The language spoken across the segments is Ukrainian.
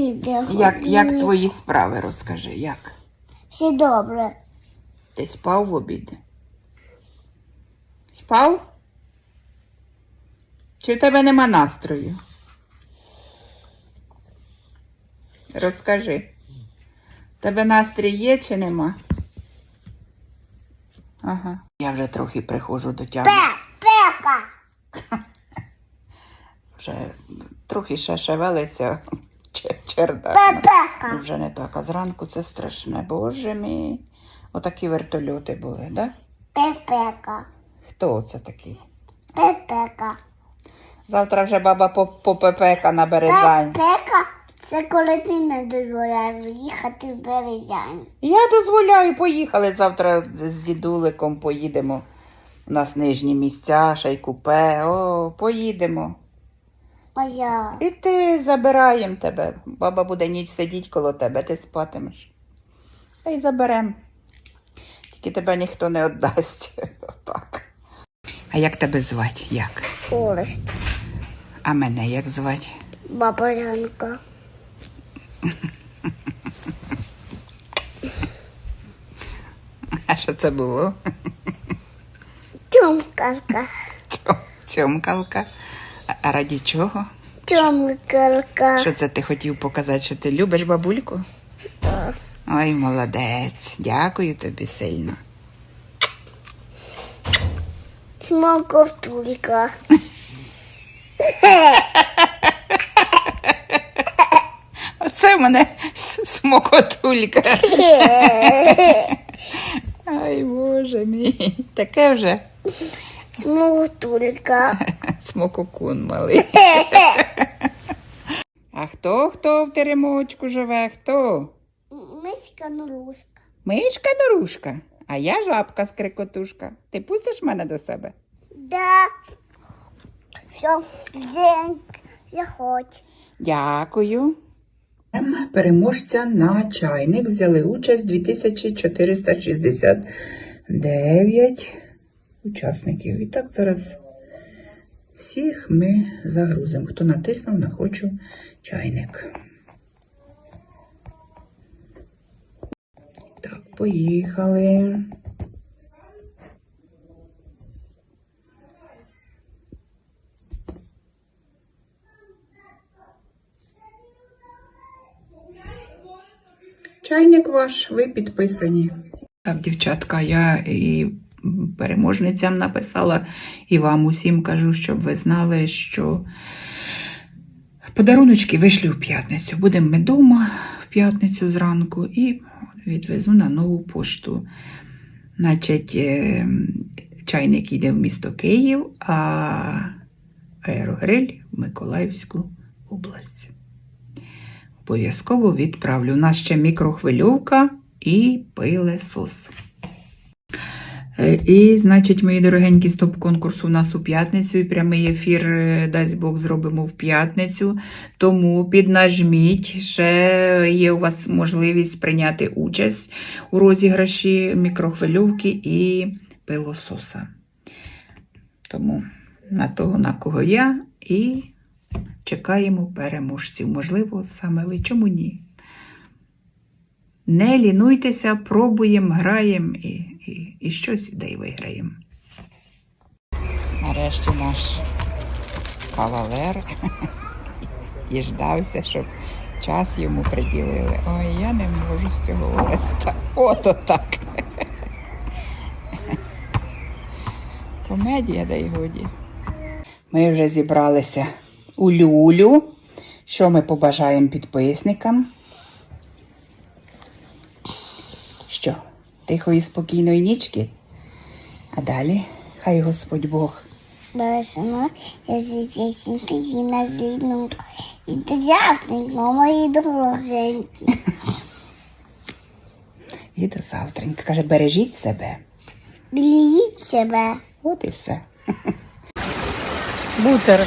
обіди. Як, як твої справи розкажи, як? Все добре. Ти спав в обід? Спав? Чи в тебе нема настрою? Розкажи. Тебе настрій є чи нема? Ага. Я вже трохи приходжу до тями. Пе, пека. Вже трохи ще шевелиться чердак. Пепека. Вже не так, а зранку це страшне. Боже мій. Отакі вертольоти були, да? Пепека. Хто це такий? Пепека. Завтра вже баба по, по на Березань. Пепека. Це коли ти не дозволяєш їхати в Березань. Я дозволяю, поїхали завтра з дідуликом, поїдемо. У нас нижні місця, ще й купе. О, поїдемо. Моя. І ти забираємо тебе. Баба буде ніч сидіти коло тебе, ти спатимеш. Та й заберем. Тільки тебе ніхто не віддасть. Отак. А як тебе звати? Як? Орест. А мене як звати? Баба Янка. А що це було? Тьомкарка. Цьом- Цьомкалка. А- раді чого? Тьомкарка. Що це ти хотів показати, що ти любиш бабульку? Так. Ой, молодець. Дякую тобі сильно. Смокотулька. Оце в мене смокотулька. Ай, боже мій. Таке вже Смокотулька. Смококун малий. А хто хто в теремочку живе? Хто? Миська норушка. Мишка Дорушка, а я жабка скрикотушка. Ти пустиш мене до себе? Да. Все, день заходь. Дякую. Переможця на чайник взяли участь 2469 учасників. І так зараз всіх ми загрузимо. Хто натиснув на хочу чайник. Так, поїхали. Чайник ваш, ви підписані. Так, дівчатка, я і переможницям написала, і вам усім кажу, щоб ви знали, що подаруночки вийшли в п'ятницю. Будемо ми вдома в п'ятницю зранку і відвезу на нову пошту. Значить, е, чайник йде в місто Київ, а аерогриль в Миколаївську область обов'язково відправлю. У нас ще мікрохвильовка і пилесос. Е, І, значить, мої дорогенькі стоп-конкурс у нас у п'ятницю, і прямий ефір, е, дасть Бог, зробимо в п'ятницю. Тому піднажміть, ще є у вас можливість прийняти участь у розіграші мікрохвильовки і пилососа. Тому на того, на кого я, і чекаємо переможців. Можливо, саме ви. Чому ні? Не лінуйтеся, пробуємо, граємо і, і, і щось й виграємо. Нарешті наш кавалер діждався, щоб час йому приділили. Ой, я не можу з цього Ореста. Ото так. Комедія, дай годі. Ми вже зібралися у люлю. Що ми побажаємо підписникам? Що? Тихої, спокійної нічки? А далі хай Господь Бог Бережно, я зітєсінька і на злідному. І дозявтенько, мої дорогенькі. і до завтранька. Каже, бережіть себе. Бережіть себе. От і все. Бутер.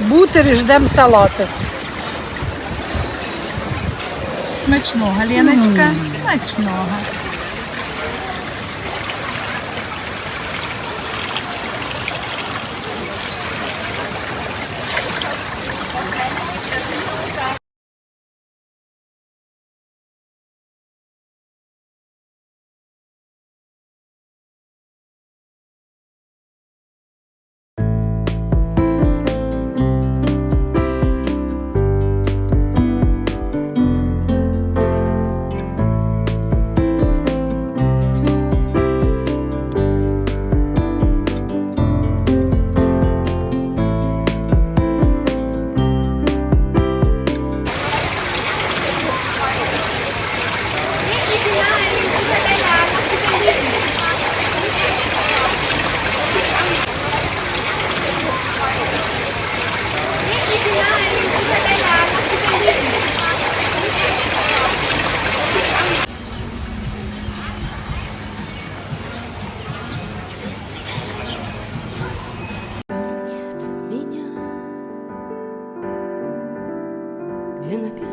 Бутер і ждемо салатис. Смачного, Леночка. Смачного. На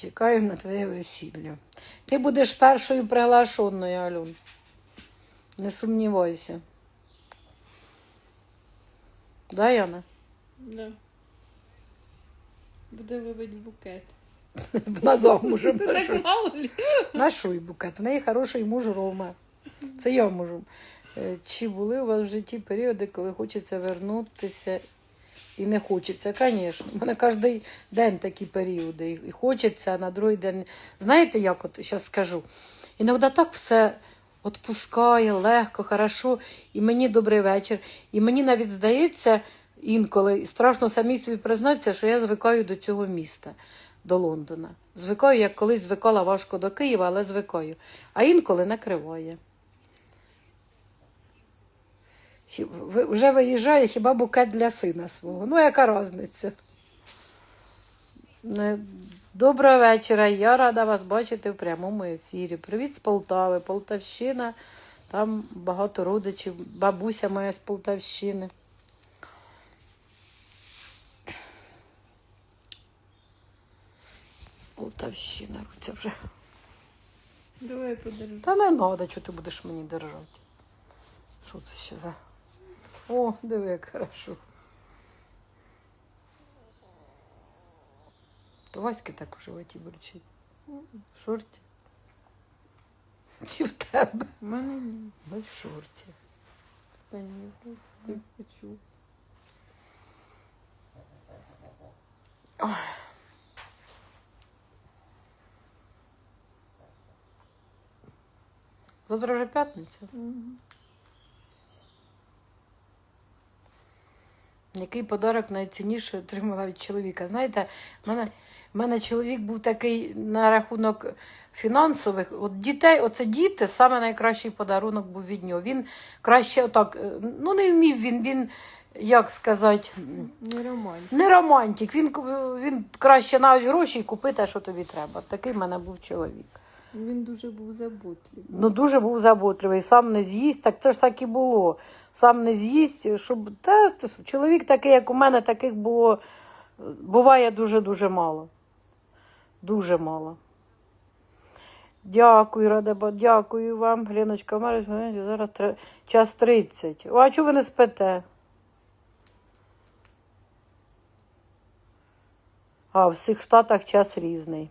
Чекаю на твоє весілля. Ти будеш першою приглашеною, Алюн. Не сумнівайся. Да, Яна? Да. Буде вибить букет. На замужем. Так мало. Нашуй букет. В неї хороший муж Рома. Це я можу. Е, Чи були у вас в житті періоди, коли хочеться вернутися і не хочеться? Звісно. Мене кожен день такі періоди. І хочеться, а на другий день. Знаєте, як от зараз скажу? Іноді так все відпускає, легко, хорошо, і мені добрий вечір. І мені навіть здається інколи, страшно самій собі признатися, що я звикаю до цього міста до Лондона. Звикаю, як колись звикала важко до Києва, але звикаю. А інколи накриває. Хі- ви- Вже виїжджає хіба букет для сина свого. Ну, яка різниця? Доброго вечора. Я рада вас бачити в прямому ефірі. Привіт з Полтави, Полтавщина. Там багато родичів. Бабуся моя з Полтавщини. Полтавщина, це вже. Давай подержу. Та не треба, що ти будеш мені держати. Що це ще за. О, диви, як хорошо. То Васьки так у животі бурчить. В шорті. Чи в тебе? У мене ні. Ну, в шорті. Та ні, ти почув. Завтра вже п'ятниця. Який подарок найцінніший отримала від чоловіка? Знаєте, в мене, в мене чоловік був такий на рахунок фінансових. От дітей, оце діти, саме найкращий подарунок був від нього. Він краще отак, е, ну не вмів він, він, як сказати, Не романтик. не романтик. Він, він краще навіть гроші і купи те, що тобі треба. Такий в мене був чоловік. Він дуже був заботливий. Ну, дуже був заботливий, сам не з'їсть, так це ж так і було. Сам не з'їсть, щоб та, чоловік такий, як у мене, таких було, е, буває дуже-дуже мало. Дуже мало. Дякую, Радеба, дякую вам. Гліночка, Марич, зараз тре- час 30. О, а чого ви не спите? А, в всіх штатах час різний.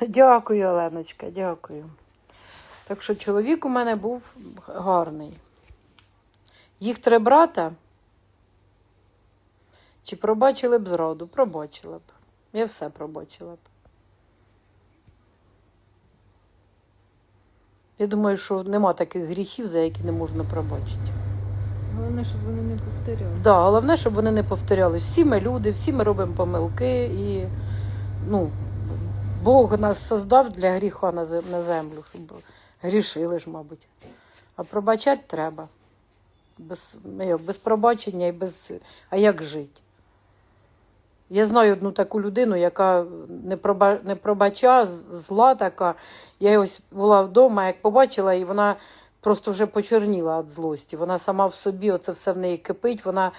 Дякую, Оленочка, дякую. Так що чоловік у мене був гарний. Їх три брата. Чи пробачили б зраду? Пробачила б. Я все пробачила б. Я думаю, що нема таких гріхів, за які не можна пробачити. Головне, щоб вони не повторяли. Да, головне, щоб вони не повторяли. Всі ми люди, всі ми робимо помилки, і ну, Бог нас создав для гріха на на землю, щоб грішили ж, мабуть. А пробачати треба. Без, як, без пробачення і без. А як жити? Я знаю одну таку людину, яка не, проба... не пробача, зла така. Я ось була вдома, як побачила, і вона просто вже почорніла від злості. Вона сама в собі, оце все в неї кипить. Вона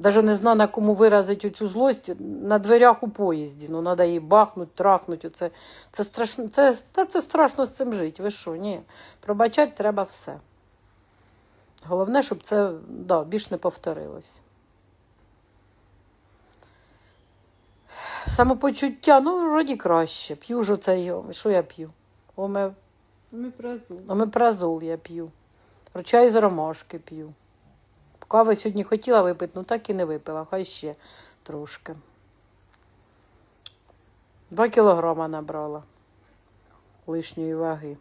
Даже не знаю, на кому виразить оцю злость на дверях у поїзді. Ну, треба її бахнуть, трахнуть. Оце. Це страшно це, та страшно з цим жити. Ви що? Ні. Пробачати треба все. Головне, щоб це да, більш не повторилось. Самопочуття, ну, вроді краще. П'ю ж оцей, Що я п'ю? Омепразол. Омепразол я п'ю. Ручай з ромашки п'ю. Кави сьогодні хотіла випити, ну так і не випила, хай ще трошки. Два кілограма набрала лишньої ваги.